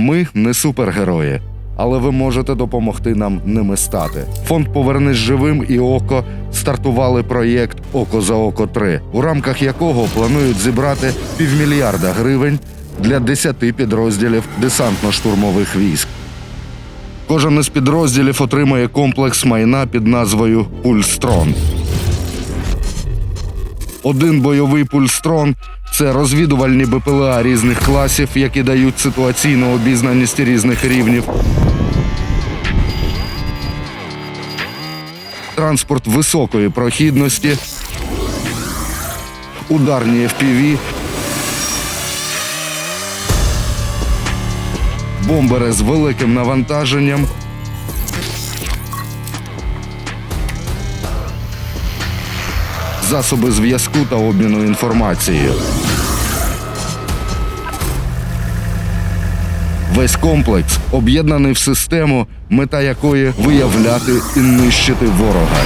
Ми не супергерої, але ви можете допомогти нам ними стати. Фонд Повернись живим і око стартували проєкт Око за око 3 у рамках якого планують зібрати півмільярда гривень для 10 підрозділів десантно-штурмових військ. Кожен із підрозділів отримає комплекс майна під назвою Пульстрон. Один бойовий пульстрон це розвідувальні БПЛА різних класів, які дають ситуаційну обізнаність різних рівнів. Транспорт високої прохідності, ударні FPV, бомбери з великим навантаженням. Засоби зв'язку та обміну інформацією. Весь комплекс об'єднаний в систему, мета якої виявляти і нищити ворога.